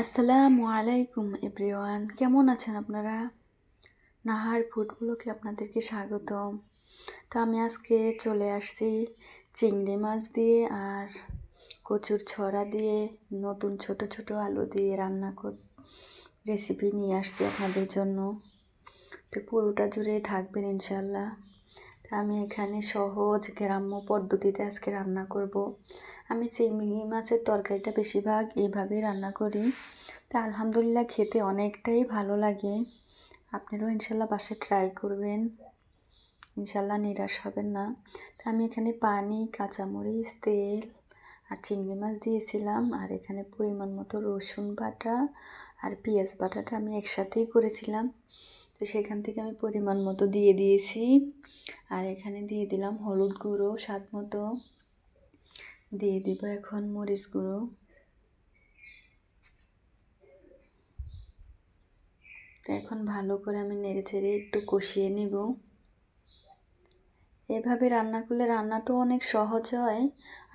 আসসালামু আলাইকুম এভরিওয়ান। কেমন আছেন আপনারা? নাহার ফুডগুলোকে আপনাদেরকে স্বাগতম। তো আমি আজকে চলে আসছি চিংড়ি মাছ দিয়ে আর কচুর ছড়া দিয়ে, নতুন ছোট ছোট আলু দিয়ে রান্না কর রেসিপি নিয়ে আসছি আপনাদের জন্য। তো পুরোটা জুড়ে থাকবেন ইনশাল্লাহ তা আমি এখানে সহজ গ্রাম্য পদ্ধতিতে আজকে রান্না করব। আমি চিংড়ি মাছের তরকারিটা বেশিরভাগ এইভাবেই রান্না করি। তা আলহামদুলিল্লাহ খেতে অনেকটাই ভালো লাগে। আপনারাও ইনশাল্লাহ বাসে ট্রাই করবেন। ইনশাল্লাহ নিরাশ হবেন না। তা আমি এখানে পানি, কাঁচামরিচ, তেল আর চিংড়ি মাছ দিয়েছিলাম। আর এখানে পরিমাণ মতো রসুন বাটা আর পেঁয়াজ বাটাটা আমি একসাথেই করেছিলাম। তো সেখান থেকে আমি পরিমাণ মতো দিয়ে দিয়েছি। আর এখানে দিয়ে দিলাম হলুদ গুঁড়ো, স্বাদ মতো। দিয়ে দিব এখন মরিচ গুঁড়ো। তো এখন ভালো করে আমি নেড়ে চেড়ে একটু কষিয়ে নিব। এভাবে রান্না করলে রান্নাটাও অনেক সহজ হয়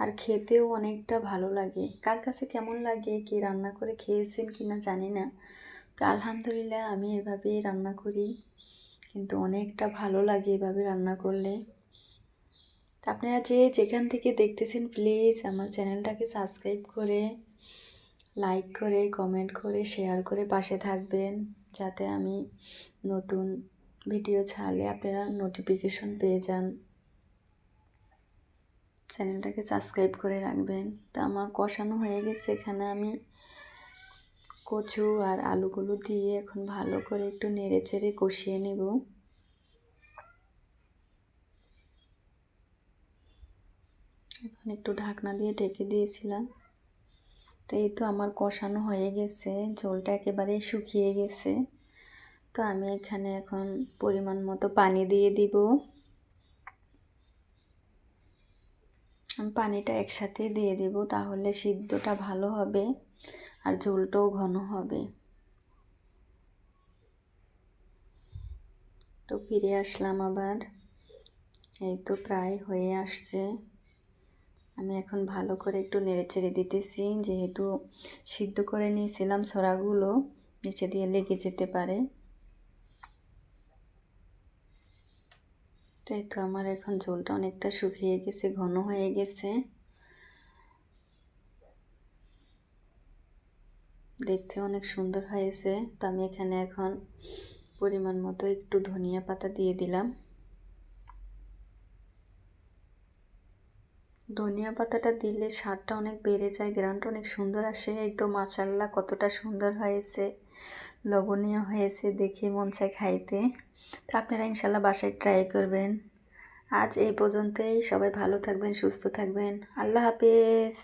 আর খেতেও অনেকটা ভালো লাগে। কার কাছে কেমন লাগে, কি রান্না করে খেয়েছেন কি না জানি না। তো আলহামদুলিল্লাহ আমি এভাবেই রান্না করি। কিন্তু অনেকটা ভালো লাগে এভাবে রান্না করলে। তো আপনারা যে যেখান থেকে দেখতেছেন প্লিজ আমার চ্যানেলটাকে সাবস্ক্রাইব করে লাইক করে কমেন্ট করে শেয়ার করে পাশে থাকবেন। যাতে আমি নতুন ভিডিও ছাড়লে আপনারা নোটিফিকেশন পেয়ে যান। চ্যানেলটাকে সাবস্ক্রাইব করে রাখবেন। তো আমার কষানো হয়ে গেছে এখানে আমি কচু আর আলুগুলো দিয়ে এখন ভালো করে একটু নেড়ে চেড়ে কষিয়ে নেব। এখন একটু ঢাকনা দিয়ে ঢেকে দিয়েছিলাম। তো এই তো আমার কষানো হয়ে গেছে, ঝোলটা একেবারেই শুকিয়ে গেছে। তো আমি এখানে এখন পরিমাণ মতো পানি দিয়ে দিব। পানিটা একসাথে দিয়ে দেব, তাহলে সিদ্ধটা ভালো হবে। আর ঝোলটাও ঘন হবে। তো ফিরে আসলাম আবার। এই তো প্রায় হয়ে আসছে। আমি এখন ভালো করে একটু নেড়ে চেড়ে দিতেছি, যেহেতু সিদ্ধ করে নিয়েছিলাম ছড়াগুলো নিচে দিয়ে লেগে যেতে পারে। তাই তো আমার এখন ঝোলটা অনেকটা শুকিয়ে গেছে, ঘন হয়ে গেছে। দেখতে অনেক সুন্দর হয়েছে। তো আমি এখানে এখন পরিমাণ মতো একটু ধনিয়া পাতা দিয়ে দিলাম। ধনিয়া পাতাটা দিলে স্বাদটা অনেক বেড়ে যায়, গ্রানটা অনেক সুন্দর আসে। এই তো মাছাল্লা কতটা সুন্দর হয়েছে, লবণীয় হয়েছে দেখে মন চায় খাইতে। তো আপনারা ইনশাল্লাহ বাসায় ট্রাই করবেন। আজ এই পর্যন্তই, সবাই ভালো থাকবেন, সুস্থ থাকবেন। আল্লাহ হাফিজ।